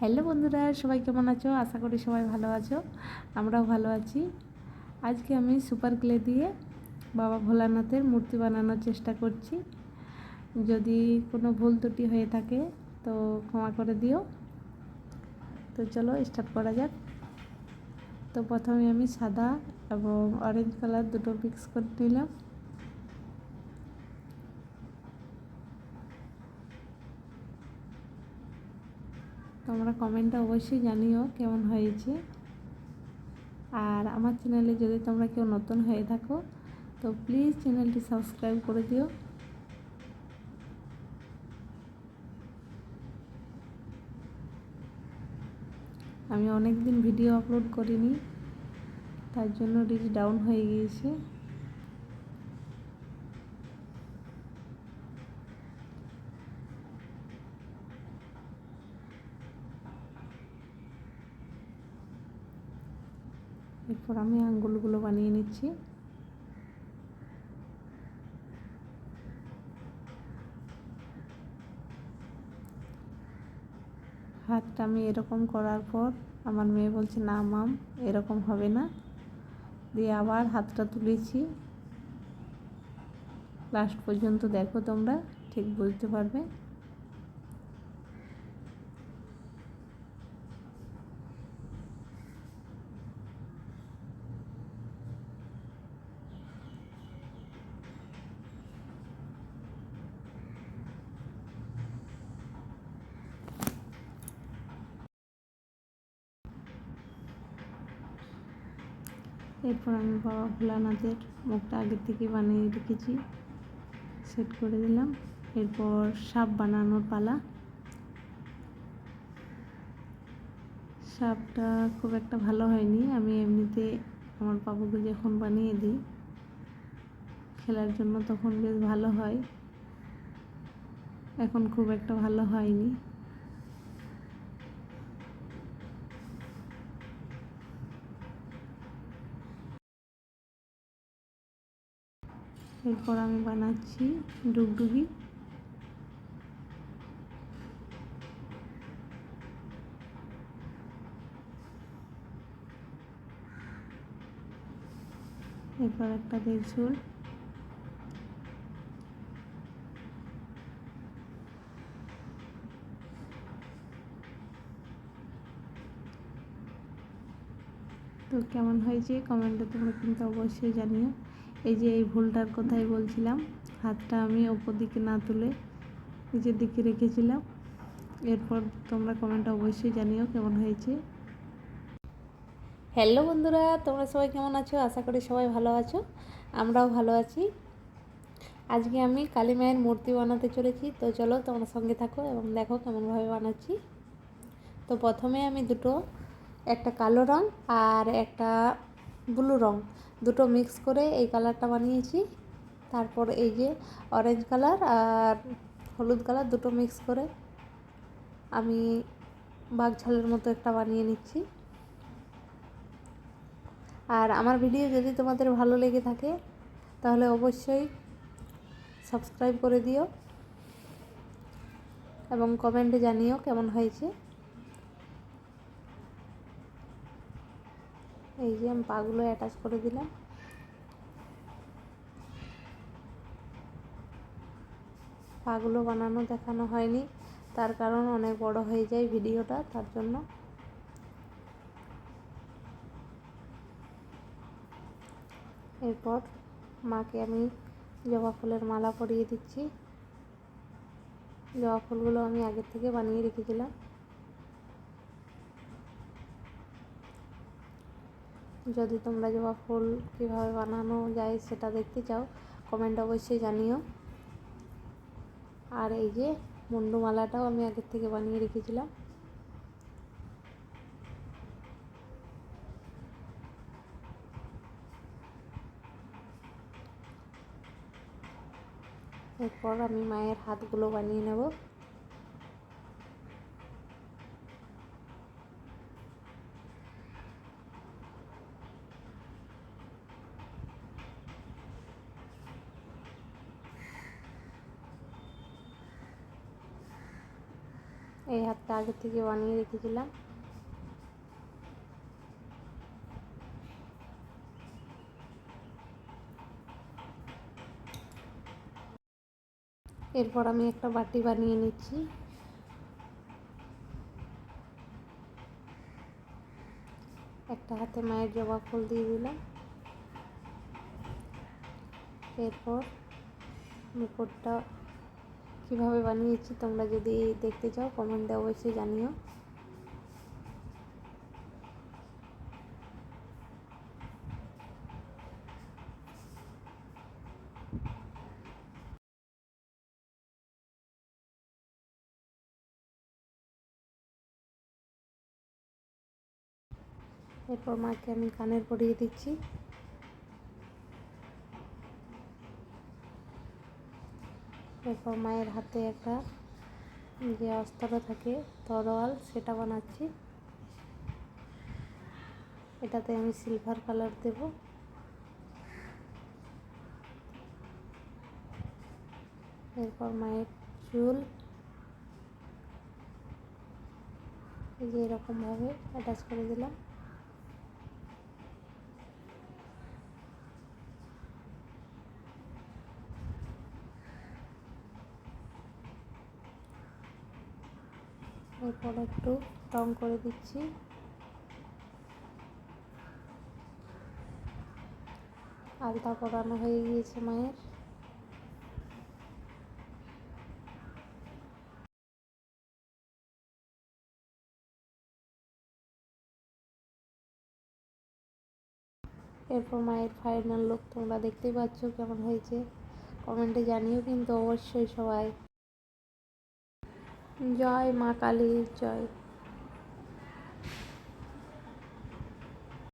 Hello বন্ধুরা, সবাই কেমন আছো? আশা করি সবাই ভালো আছো। আমরাও ভালো আছি। আজকে আমি সুপার ক্লে দিয়ে বাবা ভোলানাথের মূর্তি বানানোর চেষ্টা করছি। যদি কোনো ভুল ত্রুটি হয়ে থাকে, তো ক্ষমা করে দিও। তো চলো স্টার্ট করা যাক। তো প্রথমে আমি সাদা এবং অরেঞ্জ কালার দুটো মিক্স করে নিলাম। তোমরা কমেন্টে অবশ্যই জানিও কেমন হয়েছে। আর আমার চ্যানেলে যদি তোমরা কেউ নতুন হয়ে থাকো, তো প্লিজ চ্যানেলটি সাবস্ক্রাইব করে দিও। আমি অনেক দিন ভিডিও আপলোড করিনি, তার জন্য রিচ ডাউন হয়ে গিয়েছে। এরপর আমি আঙ্গুলগুলো বানিয়ে নিচ্ছি। হাতটা আমি এরকম করার পর আমার মেয়ে বলছে, না মাম, এরকম হবে না। দিয়ে আবার হাতটা তুলেছি। লাস্ট পর্যন্ত দেখো তোমরা, ঠিক বুঝতে পারবে। এরপর আমি বাবা ভোলানাথের মুখটা আগের থেকে বানিয়ে রেখেছি। সেট করে দিলাম। এরপর সাপ বানানোর পালা। সাপটা খুব একটা ভালো হয়নি। আমি এমনিতে আমার বাবুকে যখন বানিয়ে দিই, খেলার জন্য তখন বেশ ভালো হয়। এখন খুব একটা ভালো হয়নি। এরপর আমি বানাচ্ছি ডুগডুগি। এরপর একটা দেড় তো কেমন হয়েছে কমেন্টে তোমরা কিন্তু অবশ্যই জানিও। এই যে এই ভুলটার কথাই বলছিলাম, হাতটা আমি ওপর দিকে না তুলে নিচের দিকে রেখেছিলাম। এরপর তোমরা কমেন্টটা অবশ্যই জানিও কেমন হয়েছে। হ্যালো বন্ধুরা, তোমরা সবাই কেমন আছো? আশা করি সবাই ভালো আছো, আমরাও ভালো আছি। আজকে আমি কালী মায়ের মূর্তি বানাতে চলেছি, তো চলো তোমরা সঙ্গে থাকো এবং দেখো কেমনভাবে বানাচ্ছি। তো প্রথমে আমি দুটো, একটা কালো রঙ আর একটা ব্লু রঙ দুটো মিক্স করে এই কালারটা বানিয়েছি। তারপর এই যে অরেঞ্জ কালার আর হলুদ কালার দুটো মিক্স করে আমি বাঘ ছালের মতো একটা বানিয়ে নিচ্ছি। আর আমার ভিডিও যদি তোমাদের ভালো লেগে থাকে, তাহলে অবশ্যই সাবস্ক্রাইব করে দিও এবং কমেন্টে জানিও কেমন হয়েছে। এই যে আমি পাগুলো অ্যাটাচ করে দিলাম। পাগুলো বানানো, দেখানো হয়নি। তার কারণ অনেক বড় হয়ে যায় ভিডিওটা, তার জন্য। এরপর মাকে আমি জবা ফুলের মালা পরিয়ে দিচ্ছি। জবা ফুলগুলো আমি আগের থেকে বানিয়ে রেখেছিলাম। যদি তোমরা জবা ফুল কীভাবে বানানো যায় সেটা দেখতে চাও কমেন্ট অবশ্যই জানিও। আর এই যে মুন্ডুমালাটাও আমি আগের থেকে বানিয়ে রেখেছিলাম। এরপর আমি মায়ের হাতগুলো বানিয়ে নেব। এই হাতটা আগে থেকে বানিয়ে রেখেছিলাম। এরপর আমি একটা বাটি বানিয়ে নিচ্ছি। একটা হাতে মায়ের জবা ফুল দিয়ে দিলাম। এরপর মুকুটটা কীভাবে বানিয়েছি তোমরা যদি দেখতে চাও কমেন্টে অবশ্যই জানিও। এরপর মাকে আমি কানের পরিয়ে দিচ্ছি। এরপর মায়ের হাতে একটা যে অস্ত্র থাকে, তরোয়াল, সেটা বানাচ্ছি। এটাতে আমি সিলভার কালার দেব। এরপর মায়ের চুল। এই যে এরকমভাবে অ্যাটাচ করে দিলাম। এরপর একটু রং করে দিচ্ছি। আলতা পরানো হয়ে গিয়েছে মায়ের। এরপর মায়ের ফাইনাল লুক তোমরা দেখতেই পাচ্ছ কেমন হয়েছে। কমেন্টে জানিও কিন্তু অবশ্যই সবাই। জয় মা কালী জয়।